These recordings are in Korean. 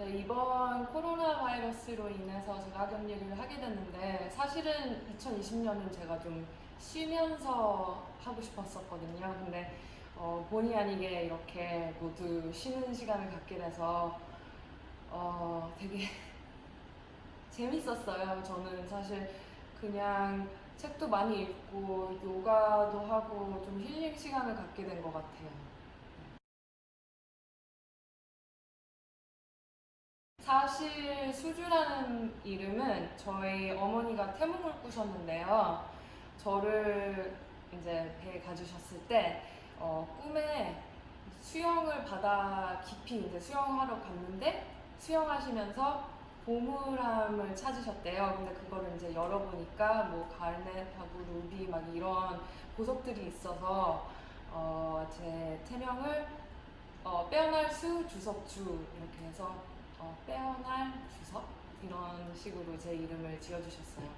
네, 이번 코로나 바이러스로 인해서 제가 격리를 하게 됐는데 사실은 2020년은 제가 좀 쉬면서 하고 싶었었거든요. 근데 어, 본의 아니게 이렇게 모두 쉬는 시간을 갖게 돼서 어, 되게 재밌었어요. 저는 사실 그냥 책도 많이 읽고 요가도 하고 좀 힐링 시간을 갖게 된 것 같아요. 사실 수주라는 이름은 저희 어머니가 태몽을 꾸셨는데요. 저를 이제 배에 가주셨을 때 어, 꿈에 수영을 바다 깊이 이제 수영하러 갔는데 수영하시면서 보물함을 찾으셨대요. 근데 그거를 이제 열어보니까 뭐 갈넷하고 루비 막 이런 보석들이 있어서 어, 제 태명을 어, 빼어날 수 주석주 이렇게 해서 어, 빼어날 주석 이런 식으로 제 이름을 지어주셨어요.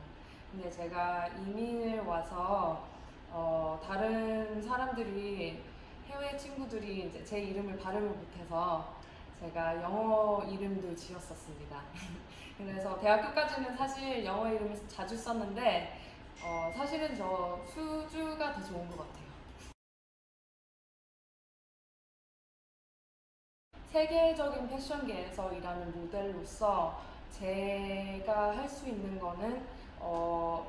근데 제가 이민을 와서 어, 다른 사람들이 해외 친구들이 이제 제 이름을 발음을 못해서 제가 영어 이름도 지었었습니다. 그래서 대학교까지는 사실 영어 이름을 자주 썼는데 어, 사실은 저 수주가 더 좋은 것 같아요. 세계적인 패션계에서 일하는 모델로서 제가 할 수 있는 거는 어,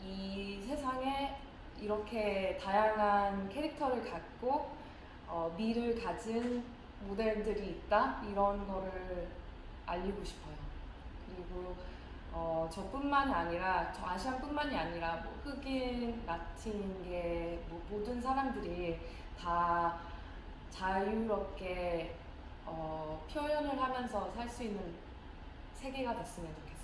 이 세상에 이렇게 다양한 캐릭터를 갖고 어, 미를 가진 모델들이 있다 이런 거를 알리고 싶어요. 그리고 어, 저뿐만이 아니라 저 아시안뿐만이 아니라 뭐 흑인, 라틴계 뭐 모든 사람들이 다 자유롭게 어, 표현을 하면서 살 수 있는 세계가 됐으면 좋겠습니다.